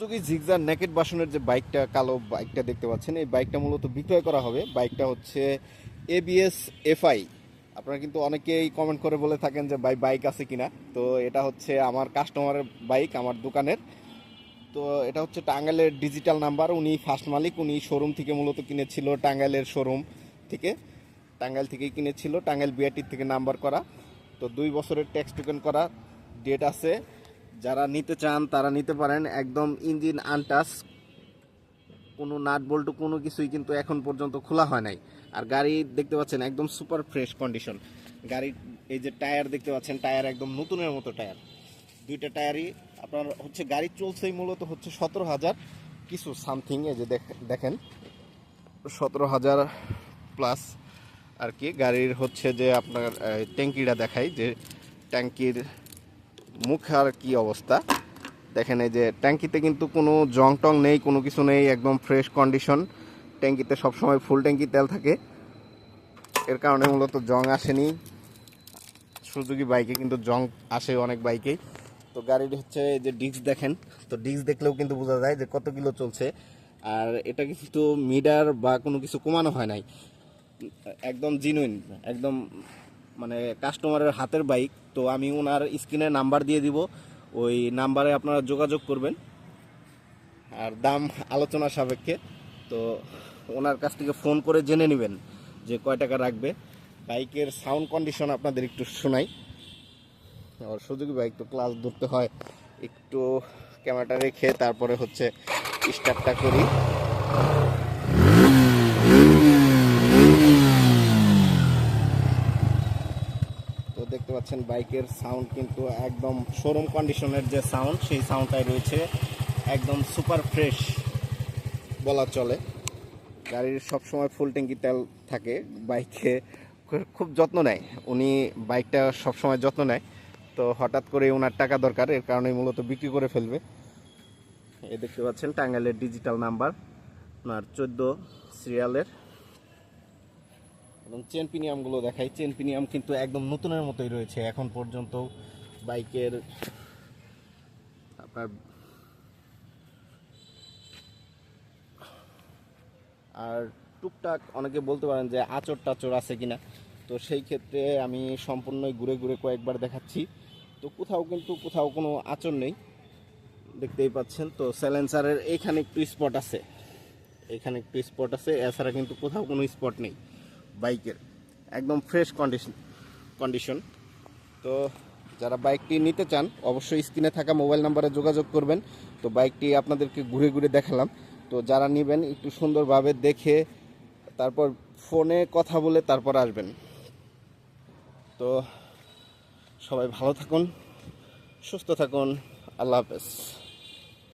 Suzuki Gixxer naked বাসনের যে বাইকটা, কালো বাইকটা দেখতে পাচ্ছেন, এই বাইকটা মূলত বিক্রয় করা হবে। বাইকটা হচ্ছে এবিএস এফআই আপনারা কিন্তু অনেকেই কমেন্ট করে বলে থাকেন যে, ভাই, বাইক আছে কিনা? তো এটা হচ্ছে আমার কাস্টমারের বাইক, আমার দোকানের। তো এটা হচ্ছে টাঙ্গাইলের ডিজিটাল নাম্বার উনি ফার্স্ট মালিক, উনি শোরুম থেকে মূলত কিনেছিল টাঙ্গাইলের শোরুম থেকে। টাঙ্গাইল থেকেই কিনেছিল, টাঙ্গাইল বিআরটির থেকে নাম্বার করা। তো দুই বছরের ট্যাক্স টোকেন করা। ডেট আছে যারা নিতে চান, তারা নিতে পারেন। একদম ইঞ্জিন আনটাস কোনো নাট বল্টু, কোনো কিছুই কিন্তু এখন পর্যন্ত খোলা হয় নাই। আর গাড়ি দেখতে পাচ্ছেন, একদম সুপার ফ্রেশ কন্ডিশন। গাড়ির এই যে টায়ার দেখতে পাচ্ছেন, টায়ার একদম নতুনের মতো টায়ার। দুইটা টায়ারই, আপনার হচ্ছে গাড়ি চলছেই মূলত হচ্ছে সতেরো হাজার। কিছু সামথিং, এই যে দেখ- দেখেন, সতেরো হাজার প্লাস আর কি। গাড়ির হচ্ছে যে আপনার ট্যাঙ্কিটা দেখাই, যে ট্যাঙ্কির মুখ আর কি অবস্থা? দেখেন এই যে ট্যাঙ্কিতে কিন্তু কোনো জং টং নেই, কোনো কিছু নেই, একদম ফ্রেশ কন্ডিশন ট্যাঙ্কিতে সবসময় ফুল ট্যাঙ্কি তেল থাকে। এর কারণে মূলত জং আসেনি। সুজুকি বাইকে কিন্তু জং আসে অনেক বাইকেই। তো গাড়ির হচ্ছে যে ডিস্ক দেখেন, তো ডিস্ক দেখলেও কিন্তু বোঝা যায় যে কত কিলো চলছে। আর এটা কিন্তু মিডার বা কোনো কিছু কমানো হয় নাই। একদম জিনুইন একদম মানে কাস্টমারের হাতের বাইক তো আমি ওনার স্ক্রিনে নাম্বার দিয়ে দিব। ওই নাম্বারে আপনারা যোগাযোগ করবেন। আর দাম আলোচনা সাপেক্ষে, তো ওনার কাছ থেকে ফোন করে জেনে নেবেন যে কয় টাকা রাখবে। বাইকের সাউন্ড কন্ডিশন আপনাদের একটু শোনাই। আর সুযোগী বাইক তো ক্লাস ধরতে হয়। একটু ক্যামেরাটা রেখে তারপরে হচ্ছে স্টার্টটা করি তো দেখতে পাচ্ছেন বাইকের সাউন্ড কিন্তু একদম শোরুম কন্ডিশনের যে সাউন্ড সেই সাউন্ডটাই রয়েছে। একদম সুপার ফ্রেশ বলা চলে। গাড়ির সবসময় ফুল ট্যাঙ্কি তেল থাকে, বাইকে খুব যত্ন নেয়। উনি বাইকটা সবসময় যত্ন নেয়। তো হঠাৎ করে ওনার টাকা দরকার, এর কারণে মূলত বিক্রি করে ফেলবে। এ দেখতে পাচ্ছেন, টাঙ্গাইলের ডিজিটাল নাম্বার আপনার চোদ্দ সিরিয়ালের এবং চেন পিনিয়ামগুলো দেখাই। চেন পিনিয়াম কিন্তু একদম নতুনের মতোই রয়েছে এখন পর্যন্ত। বাইকের আপনার আর টুকটাক অনেকে বলতে পারেন যে আচর টাচর আছে কিনা। তো সেই ক্ষেত্রে আমি সম্পূর্ণই ঘুরে ঘুরে কয়েকবার দেখাচ্ছি। তো কোথাও কিন্তু কোথাও কোনো আচর নেই। দেখতেই পাচ্ছেন। তো স্যালেন্সারের এইখানে একটু স্পট আছে। এখানে একটু স্পট আছে। এছাড়া কিন্তু কোথাও কোনো স্পট নেই। বাইকের, একদম ফ্রেশ কন্ডিশন কন্ডিশন তো যারা বাইকটি নিতে চান, অবশ্যই স্ক্রিনে থাকা মোবাইল নাম্বারে যোগাযোগ করবেন। তো বাইকটি আপনাদেরকে ঘুরে ঘুরে দেখালাম। তো যারা নেবেন, একটু সুন্দরভাবে দেখে, তারপর ফোনে কথা বলে তারপর আসবেন। তো সবাই ভালো থাকুন, সুস্থ থাকুন, আল্লাহ হাফেজ।